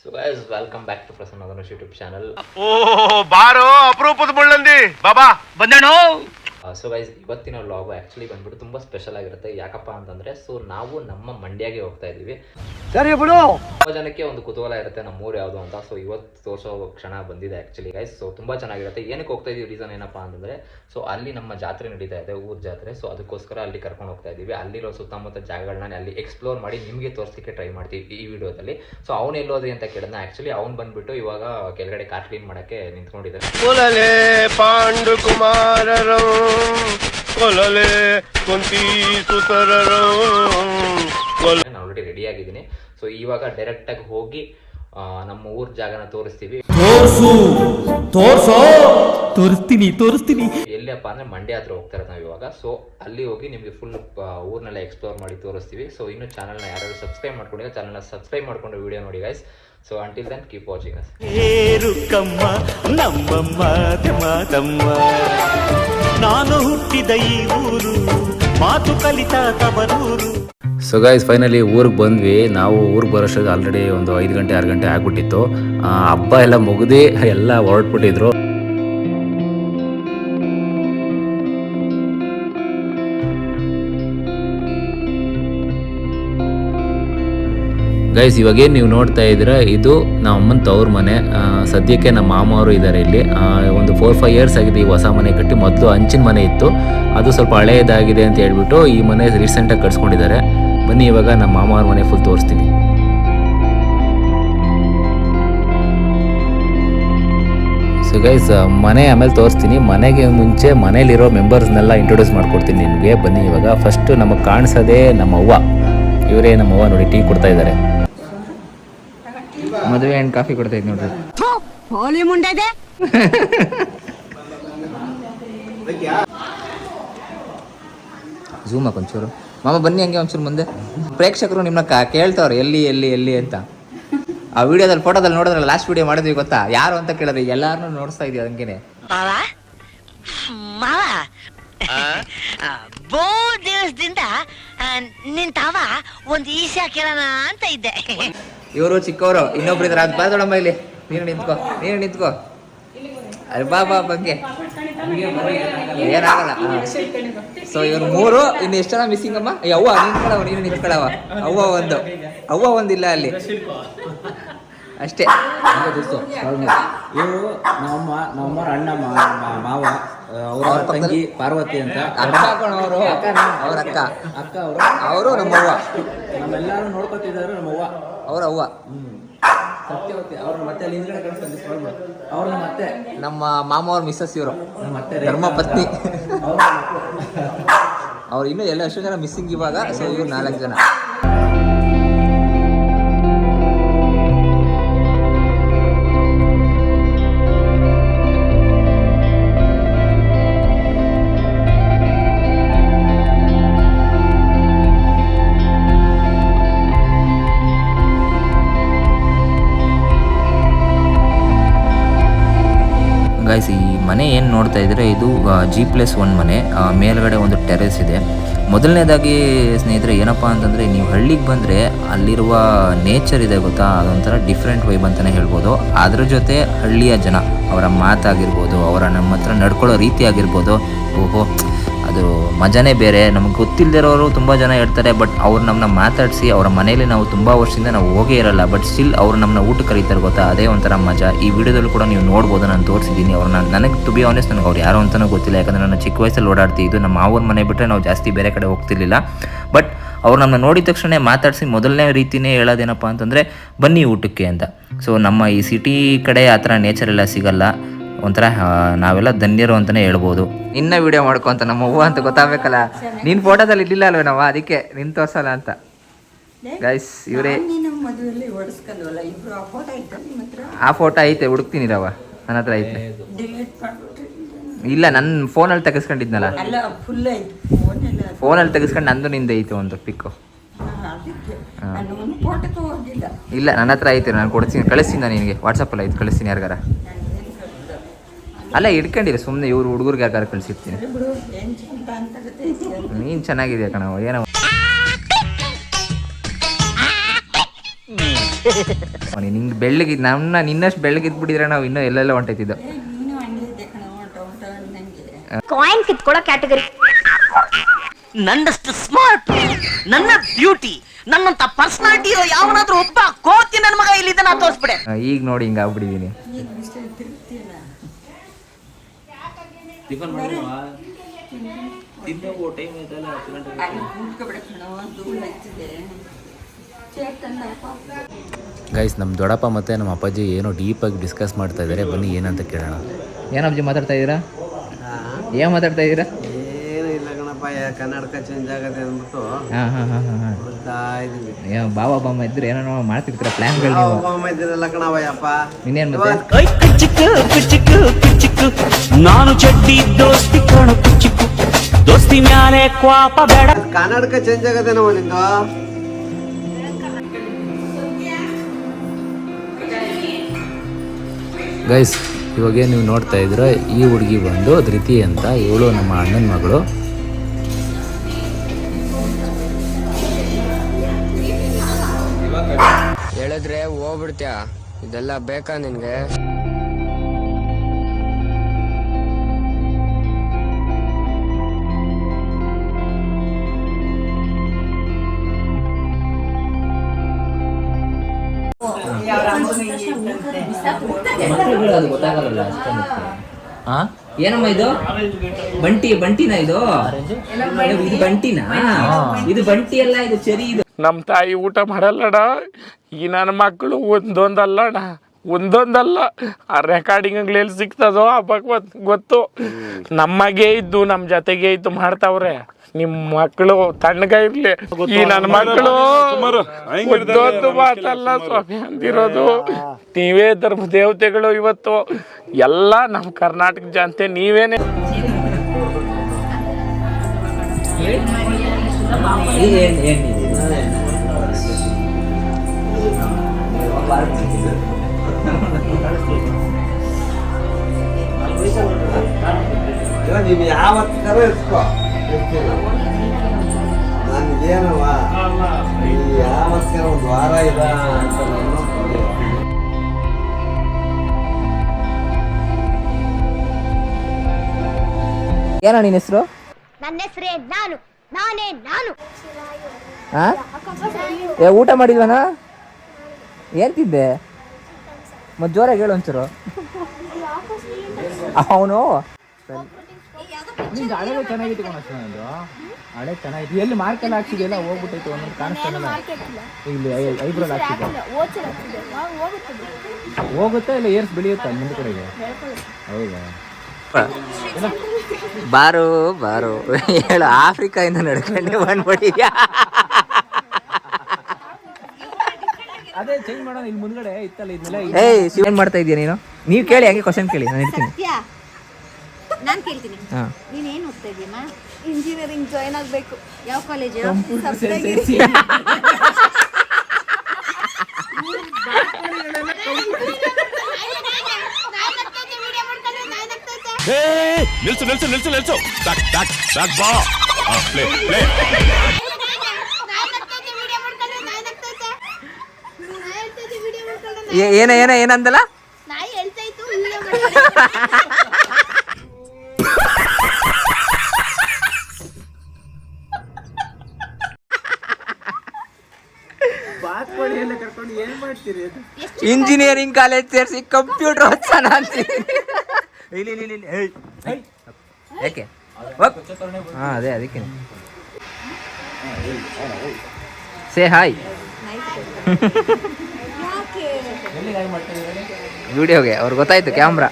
So guys welcome back to Prasanna Dhanush YouTube channel ಓ ಬಾರೋ ಅಪರೂಪದ ಮುಳ್ಳಂದಿ ಬಾಬಾ ಬಂದೇಣೋ ಸೊ ಗೈಸ್ ಇವತ್ತಿನ ವ್ಲಾಗು ಆ್ಯಕ್ಚುಲಿ ಬಂದ್ಬಿಟ್ಟು ತುಂಬ ಸ್ಪೆಷಲ್ ಆಗಿರುತ್ತೆ. ಯಾಕಪ್ಪ ಅಂತಂದರೆ ಸೊ ನಾವು ನಮ್ಮ ಮಂಡ್ಯಗೆ ಹೋಗ್ತಾ ಇದ್ದೀವಿ. ಸರಿ ಬಿಡು! ತುಂಬ ಜನಕ್ಕೆ ಒಂದು ಕುತೂಹಲ ಇರುತ್ತೆ ನಮ್ಮ ಊರು ಯಾವುದು ಅಂತ. ಸೊ ಇವತ್ತು ತೋರಿಸೋ ಕ್ಷಣ ಬಂದಿದೆ ಆ್ಯಕ್ಚುಲಿ ಗೈಸ್ ಸೊ ತುಂಬ ಚೆನ್ನಾಗಿರುತ್ತೆ. ಏನಕ್ಕೆ ಹೋಗ್ತಾ ಇದೀವಿ? ರೀಸನ್ ಏನಪ್ಪ ಅಂತಂದರೆ ಸೊ ಅಲ್ಲಿ ನಮ್ಮ ಜಾತ್ರೆ ನಡೀತಾ ಇದೆ ಊರ ಜಾತ್ರೆ. ಸೊ ಅದಕ್ಕೋಸ್ಕರ ಅಲ್ಲಿ ಕರ್ಕೊಂಡು ಹೋಗ್ತಾ ಇದ್ದೀವಿ ಅಲ್ಲಿರೋ ಸುತ್ತಮುತ್ತ ಜಾಗಗಳನ್ನ ಅಲ್ಲಿ ಎಕ್ಸ್ಪ್ಲೋರ್ ಮಾಡಿ ನಿಮಗೆ ತೋರಿಸ್ಲಿಕ್ಕೆ ಟ್ರೈ ಮಾಡ್ತೀವಿ ಈ ವಿಡಿಯೋದಲ್ಲಿ. ಸೊ ಅವ್ನು ಎಲ್ಲೋದ್ರಿ ಅಂತ ಕೇಳಿದ್ನ ಆ್ಯಕ್ಚುಲಿ ಅವ್ನು ಬಂದ್ಬಿಟ್ಟು ಇವಾಗ ಕೆಳಗಡೆ ಕಾರ್ ಕ್ಲೀನ್ ಮಾಡಕ್ಕೆ ನಿಂತ್ಕೊಂಡಿದ್ದಾರೆ ಪಾಂಡು ಕುಮಾರರು ಕೊಲಲೆ ಕುಂತಿ ಸುತರರು ನಾನು ಆಲ್ರೆಡಿ ರೆಡಿ ಆಗಿದ್ದೀನಿ. ಸೊ ಇವಾಗ ಡೈರೆಕ್ಟಾಗಿ ಹೋಗಿ ನಮ್ಮ ಊರ್ ಜಾಗನ ತೋರಿಸ್ತೀವಿ. ತೋರ್ಸು. ತೋರ್ಸೋ. ತೋರಿಸ್ತೀನಿ ತೋರಿಸ್ತೀನಿ. ಎಲ್ಲಿಯಪ್ಪ ಅಂದ್ರೆ ಮಂಡ್ಯ ಹತ್ರ ಹೋಗ್ತಾರೆ ನಾವು ಇವಾಗ. ಸೊ ಅಲ್ಲಿ ಹೋಗಿ ನಿಮಗೆ ಫುಲ್ ಊರ್ನೆಲ್ಲ ಎಕ್ಸ್ಪ್ಲೋರ್ ಮಾಡಿ ತೋರಿಸ್ತೀವಿ. ಸೊ ಇನ್ನು ಚಾನಲ್ನ ಯಾರು ಸಬ್ಸ್ಕ್ರೈಬ್ ಮಾಡ್ಕೊಂಡಿಲ್ಲ ಚಾನಲ್ನ ಸಬ್ಸ್ಕ್ರೈಬ್ ಮಾಡ್ಕೊಂಡು ವಿಡಿಯೋ ನೋಡಿ guys so until then keep watching us ಏರುಕಮ್ಮ ನಮ್ಮಮ್ಮ ತಮ್ಮ ನಾನು ಹುಟ್ಟಿದ ಈ ಊರು ಮಾತು ಕಲಿತ ತವರೂರು. ಸೊ ಗೈಸ್ ಫೈನಲಿ ಊರಿಗೆ ಬಂದ್ವಿ. ನಾವು ಊರಿಗೆ ಬರೋಷ್ಟು ಆಲ್ರೆಡಿ ಒಂದು ಐದು ಗಂಟೆ, ಆರು ಗಂಟೆ ಆಗ್ಬಿಟ್ಟಿತ್ತು. ಹಬ್ಬ ಎಲ್ಲ ಮುಗಿದು ಎಲ್ಲ ಹೊರಟ್ಬಿಟ್ಟಿದ್ರು. ಗೈಸ್ ಇವಾಗೇನು ನೀವು ನೋಡ್ತಾ ಇದ್ದೀರಾ? ಇದು ನಮ್ಮ ಅಮ್ಮನ ತವ್ರ ಮನೆ. ಸದ್ಯಕ್ಕೆ ನಮ್ಮ ಮಾಮವರು ಇದ್ದಾರೆ ಇಲ್ಲಿ. ಒಂದು ಫೋರ್ ಫೈವ್ ಇಯರ್ಸ್ ಆಗಿದೆ ಈ ಹೊಸ ಮನೆ ಕಟ್ಟಿ. ಮೊದಲು ಹಂಚಿನ ಮನೆ ಇತ್ತು. ಅದು ಸ್ವಲ್ಪ ಹಳೆಯದಾಗಿದೆ ಅಂತ ಹೇಳ್ಬಿಟ್ಟು ಈ ಮನೆ ರೀಸೆಂಟಾಗಿ ಕಟ್ಸ್ಕೊಂಡಿದ್ದಾರೆ. ಬನ್ನಿ ಇವಾಗ ನಮ್ಮ ಮಾಮಾವ್ರ ಮನೆ ಫುಲ್ ತೋರಿಸ್ತೀನಿ. ಸೊ ಗೈಸ್ ಮನೆ ಆಮೇಲೆ ತೋರಿಸ್ತೀನಿ. ಮನೆಗೆ ಮುಂಚೆ ಮನೇಲಿರೋ ಮೆಂಬರ್ಸ್ನೆಲ್ಲ ಇಂಟ್ರೊಡ್ಯೂಸ್ ಮಾಡ್ಕೊಡ್ತೀನಿ ನಿಮಗೆ. ಬನ್ನಿ ಇವಾಗ ಫಸ್ಟ್ ನಮಗೆ ಕಾಣಿಸೋದೇ ನಮ್ಮ ಅವ್ವ. ಇವರೇ ನಮ್ಮ ಅವ್ವ ನೋಡಿ ಟೀ ಕೊಡ್ತಾ ಇದ್ದಾರೆ. ಮದುವೆ ಆ್ಯಂಡ್ ಕಾಫಿ ಕೊಡ್ತಾ ಇದ್ದೀನಿ ನೋಡ್ರಿ. ಝೂಮ್ ಹಾಕಿ ಒಂಚೂರು. ಮಾಮ ಬನ್ನಿ ಹಂಗೆ ಒಂಚೂರು ಮುಂದೆ. ಪ್ರೇಕ್ಷಕರು ನಿಮ್ಮನ್ನ ಕ ಕೇಳ್ತಾವ್ರೆ ಎಲ್ಲಿ ಎಲ್ಲಿ ಎಲ್ಲಿ ಅಂತ. ಆ ವಿಡಿಯೋದಲ್ಲಿ ಫೋಟೋದಲ್ಲಿ ನೋಡಿದ್ರಲ್ಲ ಲಾಸ್ಟ್ ವಿಡಿಯೋ ಮಾಡಿದ್ವಿ ಗೊತ್ತಾ? ಯಾರು ಅಂತ ಕೇಳಿದ್ರೆ ಎಲ್ಲಾರನ್ನೂ ನೋಡಿಸ್ತಾ ಇದೀವಿ ಹಂಗೇನೆ ಮಾವ? ಮಾವ? ಬೋ ದಿವಸದಿಂದ ಆ, ನಿನ್ ತಾವ ಒಂದ್ ಈಶಾ ಕೇಳೋಣ ಅಂತ ಇದ್ದೆ. ಇವರು ಚಿಕ್ಕವರು ಇನ್ನೊಬ್ರು ಇದ್ರ. ಅದ್ ಇಲ್ಲಿ. ನೀನು ನಿಂತ್ಕೋ ನೀನು ನಿಂತ್ಕೋ. ಅಲ್ಲಿ ಬಾ ಬಾ ಬಗ್ಗೆ ಏನಾಗಲ್ಲ ಸೊ ಇವ್ರು ಮೂರು ಇನ್ನು ಎಷ್ಟು ಜನ ಮಿಸ್ಸಿಂಗ್ ಅಮ್ಮ? ಅವ್ವ ನಿಂತ್ಕೊಳವ ನೀನು ನಿಂತ್ಕೊಳವ ಅವ್ವ ಒಂದು. ಅವ್ವ ಒಂದಿಲ್ಲ ಅಲ್ಲಿ. ಅಷ್ಟೇ. ಇವರು ನಮ್ಮಮ್ಮ ನಮ್ಮ ಅಣ್ಣ ಮಾವ ಅವ್ರ ತಂಗಿ ಪಾರ್ವತಿ ಅಂತ. ಅಕ್ಕ ಅವರು. ಅವ್ರ ಅಕ್ಕ. ಅಕ್ಕ ಅವರು ಅವರು ನಮ್ಮವ್ವ. ನಮ್ಮೆಲ್ಲರೂ ನೋಡ್ಕೊತಿದ್ದಾರೆ ನಮ್ಮವ್ವ. ಅವ್ರ ಅವ್ವ. ಸತ್ಯವತಿ ಅವ್ರನ್ನ ಮತ್ತೆ ಅಲ್ಲಿ ಹಿಂದ್ಗಡೆ ಕಳಿಸ್ಕೊಂಡು ಅವ್ರನ್ನ ಮತ್ತೆ ನಮ್ಮ ಮಾಮ ಅವ್ರ ಮಿಸ್ಸಸ್ ಇವರು. ನಮ್ಮ ಮತ್ತೆ ಧರ್ಮ ಪತ್ನಿ ಅವ್ರ ಅವ್ರು ಇನ್ನೂ ಎಲ್ಲ ಎಷ್ಟು ಜನ ಮಿಸ್ಸಿಂಗ್ ಇವಾಗ ಸೊ ಇವ್ರು ನಾಲ್ಕು ಜನ. ನೋಡ್ತಾ ಇದ್ರೆ ಇದು ಜಿ ಪ್ಲಸ್ ಒನ್ ಮನೆ. ಮೇಲ್ಗಡೆ ಒಂದು ಟೆರೆಸ್ ಇದೆ. ಮೊದಲನೇದಾಗಿ ಸ್ನೇಹಿತರೆ, ಏನಪ್ಪ ಅಂತಂದರೆ, ನೀವು ಹಳ್ಳಿಗೆ ಬಂದರೆ ಅಲ್ಲಿರುವ ನೇಚರ್ ಇದೆ ಗೊತ್ತಾ? ಅದೊಂಥರ ಡಿಫ್ರೆಂಟ್ ವೈಬ್ ಅಂತಲೇ ಹೇಳ್ಬೋದು. ಅದ್ರ ಜೊತೆ ಹಳ್ಳಿಯ ಜನ, ಅವರ ಮಾತಾಗಿರ್ಬೋದು, ಅವರ ನಮ್ಮ ಹತ್ರ ನಡ್ಕೊಳ್ಳೋ ರೀತಿ ಆಗಿರ್ಬೋದು. ಓಹೋ ಅದು ಮಜಾನೇ ಬೇರೆ. ನಮ್ಗೆ ಗೊತ್ತಿಲ್ಲದಿರೋರು ತುಂಬ ಜನ ಹೇಳ್ತಾರೆ, ಬಟ್ ಅವ್ರು ನಮ್ಮನ್ನ ಮಾತಾಡಿಸಿ ಅವರ ಮನೇಲಿ ನಾವು ತುಂಬ ವರ್ಷದಿಂದ ನಾವು ಹೋಗೇ ಇರಲ್ಲ, ಬಟ್ ಸ್ಟಿಲ್ ಅವ್ರು ನಮ್ಮನ್ನ ಊಟ ಕರೀತಾರೆ ಗೊತ್ತಾ? ಅದೇ ಒಂಥರ ಮಜಾ. ಈ ವಿಡಿಯೋದಲ್ಲಿ ಕೂಡ ನೀವು ನೋಡ್ಬೋದು, ನಾನು ತೋರಿಸಿದ್ದೀನಿ ಅವ್ರನ್ನ ನನಗೆ ಟು ಬಿ ಆನೆಸ್ಟ್ ನನಗೆ ಅವ್ರು ಯಾರು ಅಂತಲೂ ಗೊತ್ತಿಲ್ಲ, ಯಾಕಂದರೆ ನಾನು ಚಿಕ್ಕ ವಯಸ್ಸಲ್ಲಿ ಓಡಾಡ್ತಿದ್ದು. ನಮ್ಮ ಮಾವನ ಮನೆ ಬಿಟ್ಟರೆ ನಾವು ಜಾಸ್ತಿ ಬೇರೆ ಕಡೆ ಹೋಗ್ತಿರ್ಲಿಲ್ಲ. ಬಟ್ ಅವ್ರು ನಮ್ಮನ್ನ ನೋಡಿದ ತಕ್ಷಣ ಮಾತಾಡಿಸಿ ಮೊದಲನೇ ರೀತಿನೇ ಹೇಳೋದೇನಪ್ಪ ಅಂತಂದರೆ, ಬನ್ನಿ ಊಟಕ್ಕೆ ಅಂತ. ಸೊ ನಮ್ಮ ಈ ಸಿಟಿ ಕಡೆ ಆ ಥರ ನೇಚರ್ ಎಲ್ಲ ಸಿಗಲ್ಲ. ಒಂಥರ ನಾವೆಲ್ಲ ಧನ್ಯರು ಅಂತಲೇ ಹೇಳ್ಬೋದು. ನಿನ್ನ ವಿಡಿಯೋ ಮಾಡ್ಕೊಂತ ನಮ್ಮ ಅವ್ವ ಅಂತ ಗೊತ್ತಾಗಬೇಕಲ್ಲ? ನಿನ್ನ ಫೋಟೋದಲ್ಲಿ ಇದ್ದಿಲ್ಲ ಅಲ್ವೇ ನಾವು? ಅದಕ್ಕೆ ನಿನ್ ತೋರ್ಸಲ್ಲ ಅಂತ. ಗೈಸ್ ಇವರೇ ಆ ಫೋಟೋ ಐತೆ ಹುಡುಕ್ತೀನಿ ರವ. ನನ್ನ ಹತ್ರ ಐತೆ. ಇಲ್ಲ ನನ್ನ ಫೋನಲ್ಲಿ ತೆಗೆಸ್ಕೊಂಡಿದ್ನಲ್ಲ. ಅಲ್ಲ ಫುಲ್ ಫೋನ್ ಎಲ್ಲ. ಫೋನಲ್ಲಿ ತೆಗೆಸ್ಕೊಂಡು ನಂದು ನಿಂದ ಐತೆ ಒಂದು ಪಿಕ್ಕು ಅದಕ್ಕೆ. ನಾನು ಒಂದು ಫೋಟೋಕ್ಕೆ ಹೋಗಿಲ್ಲ ಇಲ್ಲ ನನ್ನ ಹತ್ರ ಐತೆ ನಾನು ಕೊಡ್ತೀನಿ ಕಳಿಸ್ತೀನಿ ನಾನು ನಿನಗೆ. ವಾಟ್ಸಪ್ಪಲ್ಲಿ ಐತೆ ಕಳಿಸ್ತೀನಿ ಯಾರಿಗಾರ. ಅಲ್ಲ ಇಟ್ಕೊಂಡಿರಿ ಸುಮ್ಮನೆ ಇವ್ರು ಹುಡುಗರಿಗೆ ಯಾಕಾರ ಕಳಿಸಿರ್ತೀನಿ. ನೀನು ಚೆನ್ನಾಗಿದೆ ಕಣವ ಏನೋ ನಿಂಗೆ ಬೆಳ್ಳಗೆ ನಮ್ಮನ್ನ ನಿನ್ನಷ್ಟು ಬೆಳ್ಳಗೆ ಇದ್ಬಿಟ್ಟಿದ್ರೆ ನಾವು ಇನ್ನೂ ಎಲ್ಲೆಲ್ಲ ಹೊಂಟೈತಿದ್ದು. ಕಾಯಿನ್ ಕಿತ್ಕೊಳ್ಳೋ ಕ್ಯಾಟಗರಿ ನನ್ನಷ್ಟು ಸ್ಮಾರ್ಟ್ ನನ್ನ ಬ್ಯೂಟಿ ನನ್ನಂತ ಪರ್ಸನಾಲಿಟಿ ಇರೋ ಯಾವನಾದ್ರೂ ಒಬ್ಬ ಕೋತಿ ನನ್ನ ಮಗ ಇಲ್ಲಿದ್ದ ನಾ ತೋರಿಸ್ಬಿಡೆ. ಈಗ ನೋಡಿ ಹಿಂಗೆ ಆಗ್ಬಿಟ್ಟಿದ್ದೀನಿ ಟಿಫನ್ ಮಾಡಿದ್ವಾ ತಿನ್ನೋ ಟೈಮ್ ಆಯ್ತಲ್ಲ ಹತ್ತು ಗಂಟೆ ಗೈಸ್ ನಮ್ಮ ದೊಡ್ಡಪ್ಪ ಮತ್ತು ನಮ್ಮ ಅಪ್ಪಾಜಿ ಏನೋ ಡೀಪಾಗಿ ಡಿಸ್ಕಸ್ ಮಾಡ್ತಾ ಇದ್ದಾರೆ ಬನ್ನಿ ಏನಂತ ಕೇಳೋಣ. ಏನಪ್ಪಜಿ ಮಾತಾಡ್ತಾ ಇದ್ದೀರಾ? ಏನು ಮಾತಾಡ್ತಾ ಇದ್ದೀರಾ? ಕನ್ನಡಕ ಚೇಂಜ್ ಅಂದ್ಬಿಟ್ಟು ಬರ್ತಾ ಇದೀವಿ ಬಾಬಾ ಬಾಮ ಇದ್ರೆ ಏನೋ ಮಾಡ್ತಿರ್ತೀರ ಪ್ಲಾನ್ಗಳು ನೀವು? ಒಬ್ಬ ಇದ್ದೀರಲ್ಲ ಕಣವ ಯಪ್ಪ ಇನ್ನೇನು ಮತ್ತೆ? ಕುಚಿಕು ಕುಚಿಕು ಕುಚಿಕು ನಾನು ಚಟ್ಟಿ ದೋಸ್ತಿ ಕಣು ಕುಚಿಕು ದೋಸ್ತಿ ಮ್ಯಾಲೆ ಕ್ವಾಪ ಬೇಡ. ಕನ್ನಡಕ ಚೇಂಜ್ ಆಗತ್ತೆ ನಾವು ನಿಂದು? ಗೈಸ್ ಇವಾಗ ನೀವು ನೋಡ್ತಾ ಇದ್ರೆ ಈ ಹುಡುಗಿ ಬಂದು ಧೃತಿ ಅಂತ ಇವಳು ನಮ್ಮ ಅಣ್ಣನ ಮಗಳು. ಹೇಳಿದ್ರೆ ಹೋಗ್ಬಿಡ್ತೀಯ? ಇದೆಲ್ಲ ಬೇಕಾ ನಿನ್ಗೆ? ಅಷ್ಟೊಂದು. ಹಾ ಏನಮ್ಮ ಇದು? ಬಂಟಿ, ಬಂಟಿನ ಇದು? ಇದು ಬಂಟಿನಾ? ಇದು ಬಂಟಿ ಅಲ್ಲ ಇದು ಚರಿ ಇದು? ನಮ್ಮ ತಾಯಿ ಊಟ ಮಾಡಲ್ಲಡ. ಈ ನನ್ನ ಮಕ್ಕಳು ಒಂದೊಂದಲ್ಲಣ. ಒಂದೊಂದಲ್ಲ. ಆ ರೆಕಾರ್ಡಿಂಗ್ ಎಲ್ಲಿ ಸಿಗ್ತದೋ ಆ ಭಗವತ್ ಗೊತ್ತು. ನಮಗೆ ಇದ್ದು ನಮ್ಮ ಜೊತೆಗೆ ಇದ್ದು ಮಾಡ್ತಾವ್ರೆ. ನಿಮ್ಮ ಮಕ್ಕಳು ತಣ್ಣಗ ಇರ್ಲಿ. ಈ ನನ್ನ ಮಕ್ಕಳು ಒಂದೊಂದು ಮಾತಲ್ಲ ಸ್ವಾಮಿ ಅಂದಿರೋದು. ನೀವೇ ಧರ್ಮ ದೇವತೆಗಳು ಇವತ್ತು. ಎಲ್ಲ ನಮ್ಮ ಕರ್ನಾಟಕ ಜನತೆ ನೀವೇನೆ. ಏನ್ ಯಾವತ್ತಾರ ನನಗೇನವ ಈ ಯಾವತ್ತಾರ ಒಂದು ವಾರ ಇದ ಅಂತ ನಾನು ಏನೋ ನಿನ್ನ ಹೆಸರು? ನನ್ನ ಹೆಸರೇ ನಾನು ನಾನೇ ನಾನು. ಹಾ ಏ ಊಟ ಮಾಡಿಲ್ವನ ಏನ್ ತಿಂದೆ? ಮತ್ತೆ ಜೋರಾಗಿ ಹೇಳು ಒಂಚೂರು. ಅವನು? ನಿಂದು ಹಳೆದೇ ಚೆನ್ನಾಗಿತ್ತು ಕಣ ಅಷ್ಟೊಂದು ಹಳೆ ಚೆನ್ನಾಗಿತ್ತು. ಎಲ್ಲಿ ಮಾರ್ಕ್ ಎಲ್ಲ ಹಾಕ್ಸಿದೆಯಲ್ಲ ಹೋಗ್ಬಿಟ್ಟೈತೆ ಒಂದೊಂದು ಕಾಣಿಸ್ತಾನಲ್ಲ ಇಲ್ಲಿ. ಐಬ್ರೋಲ್ ಹಾಕ್ಸಿದ್ದೆ. ಹೋಗುತ್ತಾ ಇಲ್ಲ ಏರ್ಸ್ ಬೆಳೆಯುತ್ತಾ ಮುಂದೆ ಕಡೆಗೆ? ಹೌದಾ? ಬಾರು ಬಾರು. ಹೇಳು ಆಫ್ರಿಕಾದಿಂದ ನಡ್ಕೊಂಡೆ ಬಂದ್ಬಿಟ್ಟಿದ್ಯಾ ಅದೇ ಚೇಂಜ್ ಮಾಡೋಣ ಇಲ್ಲಿ ಮುಂದ್ಗಡೆ ಇತ್ತಲ್ಲ ಇದನ್ನೆಲ್ಲ ಏಯ್ ಶಿವನ್ ಮಾಡ್ತಾ ಇದೀಯ ನೀನು? ನೀವು ಕೇಳಿ ಹಂಗೆ ಕ್ವಶನ್ ಕೇಳಿ ನಾನು ಇರ್ತೀನಿ. ನಾನು ಕೇಳ್ತೀನಿ. ಹಾ. ಓದ್ತಾ ಇದೀಯಮ್ಮ ಇಂಜಿನಿಯರಿಂಗ್ ಜಾಯ್ನ್ ಆಗಬೇಕು. ಯಾವ ಕಾಲೇಜು ನಿಲ್ಸು ನಿಲ್ಸು ನಿಲ್ಸು ನಿಲ್ಸು. ಬ್ಯಾಕ್ ಬ್ಯಾಕ್ ಬ್ಯಾಕ್ ಬಾ. ಪ್ಲೇ ಪ್ಲೇ ಏನ ಏನ ಏನಂದಲ್ಲ? ಇಂಜಿನಿಯರಿಂಗ್ ಕಾಲೇಜ್ ಸೇರಿಸಿ ಕಂಪ್ಯೂಟರ್ ಓದ್ಸೋಣ ಅಂತ. ಇಲ್ಲಿ ಇಲ್ಲಿ ಇಲ್ಲಿ ಏಯ್. ಏಯ್. ಯಾಕೆ? ಹಾ ಅದೇ ಅದಕ್ಕೆ. ಸೇ ಹಾಯ್ ವಿಡಿಯೋಗೆ ಅವ್ರಿಗೆ ಗೊತ್ತಾಯ್ತು ಕ್ಯಾಮ್ರಾ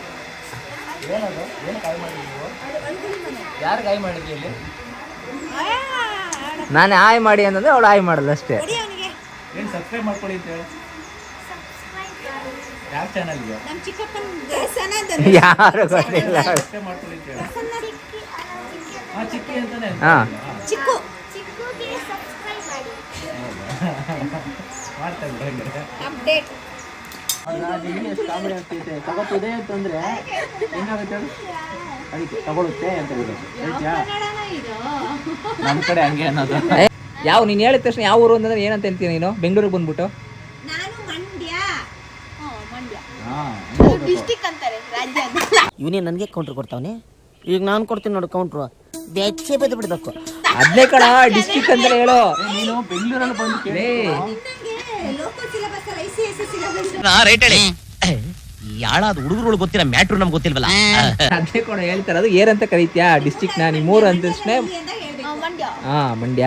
ನಾನು ಆಯ್ ಮಾಡಿ ಅಂತಂದ್ರೆ ಅವಳು ಆಯ್ ಮಾಡಲ್ಲ ಅಷ್ಟೇ ಏನು ಸಬ್ಸ್ಕ್ರೈಬ್ ಮಾಡ್ಕೊಳ್ಳಿ ಅಂತ ಹೇಳಿ ಯಾವ ಚಾನಲ್ಗೆ ನಮ್ಮ ಚಿಕ್ಕಪ್ಪನ ದೇವಸ್ಥಾನ ಯಾರು ಗೊತ್ತಿಲ್ಲ. ಸಬ್ಸ್ಕ್ರೈಬ್ ಮಾಡ್ಕೊಳ್ಳಿ ಅಂತ ಹೇಳಿ. ಹಾಂ ಚಿಕ್ಕಿ ಅಂತಾನೆ ಹಾ. ಚಿಕ್ಕು. ಮಾಡ್ತಾ ಇದ್ದಾರೆ ಅಪ್ಡೇಟ್ ಎಷ್ಟು ಕಾಮಿಡಿ ಆಗ್ತೈತೆ ತಗೋತದೆ ಅಂತಂದ್ರೆ ಹೆಂಗಾಗುತ್ತೆ ಹೇಳು? ಅದಕ್ಕೆ ತಗೊಳುತ್ತೆ ಅಂತ ನಮ್ಮ ಕಡೆ ಹಂಗೆ ಅನ್ನೋದು. ಯಾವ ನೀನು ಹೇಳಿದ ತಕ್ಷಣ ಯಾವ ಊರು ಅಂತಂದ್ರೆ ಏನಂತ ಹೇಳ್ತೀನಿ ನೀನು? ಬೆಂಗಳೂರಿಗೆ ಬಂದ್ಬಿಟ್ಟು ನಾನು ಮಣ್ಣು ಡಿಸ್ಟಿಕ್ ಅಂತಾರೆ ರಾಜ್ಯ ಇವನೇ ನನಗೆ ಕೌಂಟ್ರ್ ಕೊಡ್ತಾವನೆ? ಈಗ ನಾನು ಕೊಡ್ತೀನಿ ನೋಡು ಕೌಂಟ್ರು ಬೆಚ್ಚೆ ಬದ್ದು ಬಿಡ್ಬೇಕು. ಅದ್ನೇ ಕಡ ಡಿಸ್ಟಿಕ್ ಅಂದ್ರೆ ಹೇಳು. ನೀನು ಬೆಂಗಳೂರಲ್ಲಿ ಬಂದು ಕೇಳಿ. ರೈಟ್ ಹೇಳಿ. ಯಾಳಾದ ಹುಡುಗರುಗಳು ಗೊತ್ತಿಲ್ಲ ಮ್ಯಾಟ್ರು ನಮ್ಗೆ ಗೊತ್ತಿಲ್ವಲ್ಲ? ಅದೇ ಕೂಡ ಹೇಳ್ತಾರೆ. ಅದು ಏನಂತ ಕರೀತ್ಯಾ? ಡಿಸ್ಟಿಕ್ ನಾ ನಿಮ್ಮೂರು ಅಂತ ತಕ್ಷಣ ಮಂಡ್ಯ. ಹಾ ಮಂಡ್ಯ.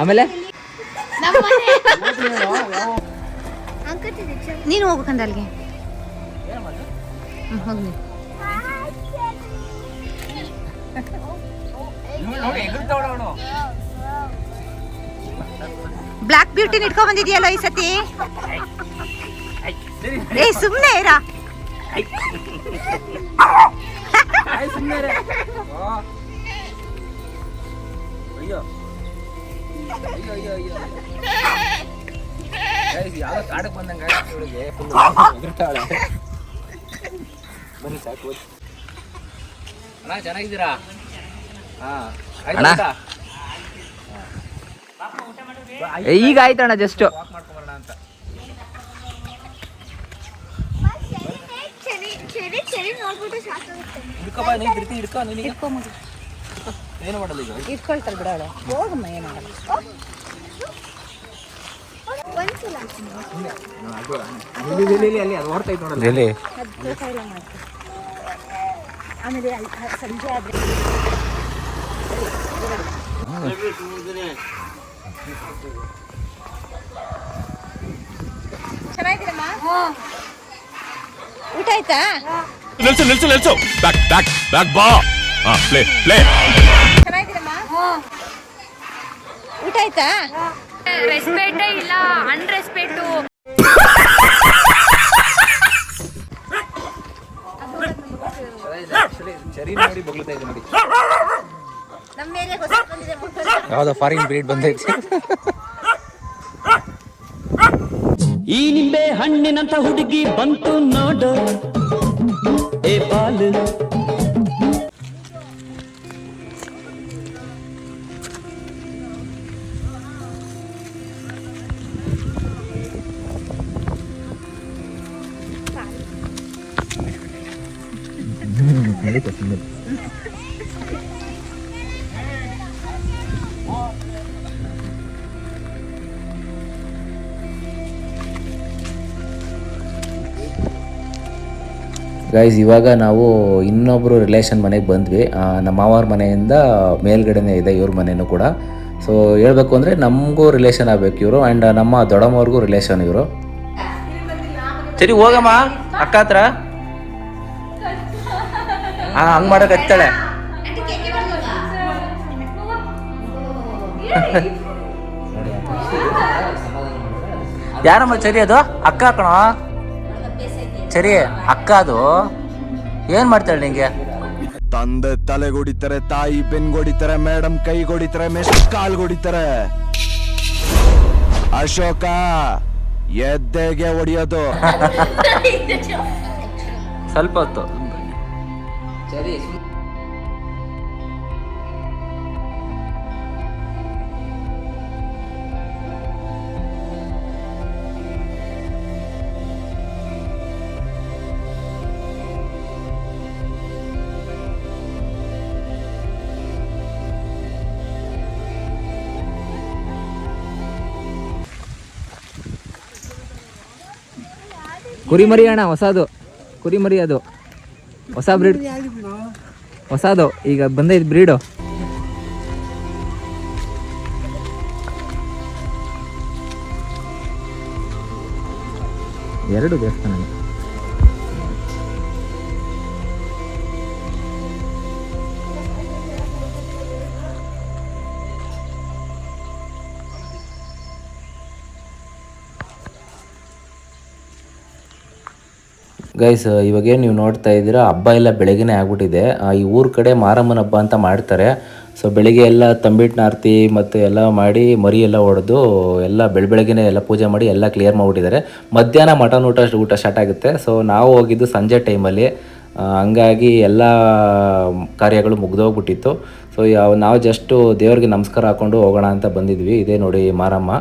ಆಮೇಲೆ? ನೀನು ಹೋಗ್ಬೇಕಂದ ಅಲ್ಲಿಗೆ. ಬ್ಲಾಕ್ ಬ್ಯೂಟಿ ಇಟ್ಕೊಂಡ್ ಬಂದಿದ್ಯಲ್ಲ ಈ ಸತಿ? ಏ ಸುಮ್ನೆ ಇರಾ. ಯಾವ ಕಾಡಕ್ ಬಂದಂಗ ಬನ್ನಿ ಸಾಕು ಅಣ್ಣ ಚೆನ್ನಾಗಿದ್ದೀರಾ ಹಾ ಅಣ್ಣ. ಈಗ ಆಯ್ತಣ್ಣ ಜಸ್ಟ್ ಅಂತ ಏನು ಮಾಡಲ್ಲ ಈಗ ಇಟ್ಕೊಳ್ತಾರೆ ಬಿಡೋಣ ಹೋಗಮ್ಮ ಏನಾಗಲ್ಲ ಇಲ್ಲಿ ಇಲ್ಲಿ, ಇಲ್ಲಿ ಅಲ್ಲಿ ಅದು ಓಡ್ತಾ ಇತ್ತು ನೋಡಲ್ಲ ಆಮೇಲೆ ಸಂಜೆ ಆದ್ರೆ ಚೆನ್ನಾಗಿದ್ದೀರಮ್ಮ? ಊಟ ಆಯ್ತಾ? ನಿಲ್ಸು ನಿಲ್ಸು ನಿಲ್ಸು. ಬ್ಯಾಕ್ ಬ್ಯಾಕ್ ಬ್ಯಾಕ್ ಬಾ ಹಾ ಪ್ಲೇ ಪ್ಲೇ ಚೆನ್ನಾಗಿದ್ದೀರಮ್ಮ? ಊಟ ಆಯ್ತಾ? ರೆಸ್ಪೆಕ್ಟೇ ಇಲ್ಲ ಅನ್ರೆಸ್ಪೆಕ್ಟು ಚರಿ ನೋಡಿ ಬಗ್ಲತಾ ಇದೆ ಯಾವ್ದೋ ಫಾರಿನ್ ಬ್ರೀಡ್ ಬಂದೈತಿ. ಈ ನಿಂಬೆ ಹಣ್ಣಿನಂತ ಹುಡುಗಿ ಬಂತು ನೋಡು. ಏ ಬಾಲು. ಗೈಸ್ ಇವಾಗ ನಾವು ಇನ್ನೊಬ್ಬರು ರಿಲೇಷನ್ ಮನೆಗೆ ಬಂದ್ವಿ. ನಮ್ಮ ಮಾವರ ಮನೆಯಿಂದ ಮೇಲ್ಗಡೆನೇ ಇದೆ ಇವ್ರ ಮನೆಯೂ ಕೂಡ. ಸೊ ಹೇಳಬೇಕು ಅಂದರೆ ನಮಗೂ ರಿಲೇಷನ್ ಆಗಬೇಕು ಇವರು ಆ್ಯಂಡ್ ನಮ್ಮ ದೊಡ್ಡಮ್ಮವ್ರಿಗೂ ರಿಲೇಷನ್ ಇವರು. ಸರಿ, ಹೋಗಮ್ಮ. ಅಕ್ಕ ಹತ್ರ. ಹಾ ಹಂಗ್ ಮಾಡಕ್ ಹತ್ತಾಳೆ ಯಾರಮ್ಮ ಚರಿ ಅದು? ಅಕ್ಕ ಹಾಕೋಣ ಸರಿ ಅಕ್ಕ ಅದು. ಏನ್ ಮಾಡ್ತಾಳೆ ನಿಂಗೆ? ತಂದೆ ತಲೆಗೊಡಿತಾರೆ ತಾಯಿ ಬೆನ್ಗೊಡಿತಾರೆ ಮೇಡಮ್ ಕೈಗೊಡಿತಾರೆ ಮೆಸ್ ಕಾಲ್ಗೊಡಿತಾರೆ ಅಶೋಕ ಎದ್ದೆಗೆ ಹೊಡಿಯೋದು. ಸ್ವಲ್ಪ ಹೊತ್ತು. ಕುರಿಮರಿ ಅಣ್ಣ ಹೊಸದು. ಕುರಿಮರಿ ಅದು. ಹೊಸ ಬ್ರೀಡ್. ಹೊಸದು. ಈಗ ಬಂದೈತೆ ಬ್ರೀಡು. ಎರಡು ದೇವಸ್ಥಾನ ಗೈಸ್ ಇವಾಗೇನು ನೀವು ನೋಡ್ತಾ ಇದ್ದೀರಾ, ಹಬ್ಬ ಎಲ್ಲ ಬೆಳಗ್ಗೆನೇ ಆಗ್ಬಿಟ್ಟಿದೆ. ಈ ಊರ ಕಡೆ ಮಾರಮ್ಮನ ಹಬ್ಬ ಅಂತ ಮಾಡ್ತಾರೆ. ಸೊ ಬೆಳಗ್ಗೆ ಎಲ್ಲ ತಂಬಿಟ್ಟು ನಾರ್ತಿ ಮತ್ತು ಎಲ್ಲ ಮಾಡಿ ಮರಿ ಎಲ್ಲ ಹೊಡೆದು ಎಲ್ಲ ಬೆಳ, ಬೆಳಗ್ಗೆನೇ ಎಲ್ಲ ಪೂಜೆ ಮಾಡಿ ಎಲ್ಲ ಕ್ಲಿಯರ್ ಮಾಡಿಬಿಟ್ಟಿದ್ದಾರೆ. ಮಧ್ಯಾಹ್ನ ಮಟನ್ ಊಟ ಊಟ ಸ್ಟಾರ್ಟ್ ಆಗುತ್ತೆ. ಸೊ ನಾವು ಹೋಗಿದ್ದು ಸಂಜೆ ಟೈಮಲ್ಲಿ ಹಂಗಾಗಿ ಎಲ್ಲ ಕಾರ್ಯಗಳು ಮುಗ್ದೋಗ್ಬಿಟ್ಟಿತ್ತು. ಸೊ ಯಾವ, ನಾವು ಜಸ್ಟು ದೇವರಿಗೆ ನಮಸ್ಕಾರ ಹಾಕ್ಕೊಂಡು ಹೋಗೋಣ ಅಂತ ಬಂದಿದ್ವಿ. ಇದೇ ನೋಡಿ ಮಾರಮ್ಮ.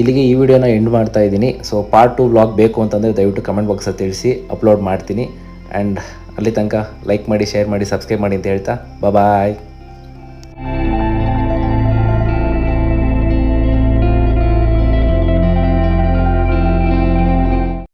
ಇಲ್ಲಿಗೆ ಈ ವಿಡಿಯೋನ ಎಂಡ್ ಮಾಡ್ತಾ ಇದ್ದೀನಿ. ಸೊ ಪಾರ್ಟ್ ಟು ವ್ಲಾಗ್ ಬೇಕು ಅಂತಂದರೆ ದಯವಿಟ್ಟು ಕಮೆಂಟ್ ಬಾಕ್ಸಲ್ಲಿ ತಿಳಿಸಿ ಅಪ್ಲೋಡ್ ಮಾಡ್ತೀನಿ. ಆ್ಯಂಡ್ ಅಲ್ಲಿ ತನಕ ಲೈಕ್ ಮಾಡಿ ಶೇರ್ ಮಾಡಿ ಸಬ್ಸ್ಕ್ರೈಬ್ ಮಾಡಿ ಅಂತ ಹೇಳ್ತಾ ಬಾಯ್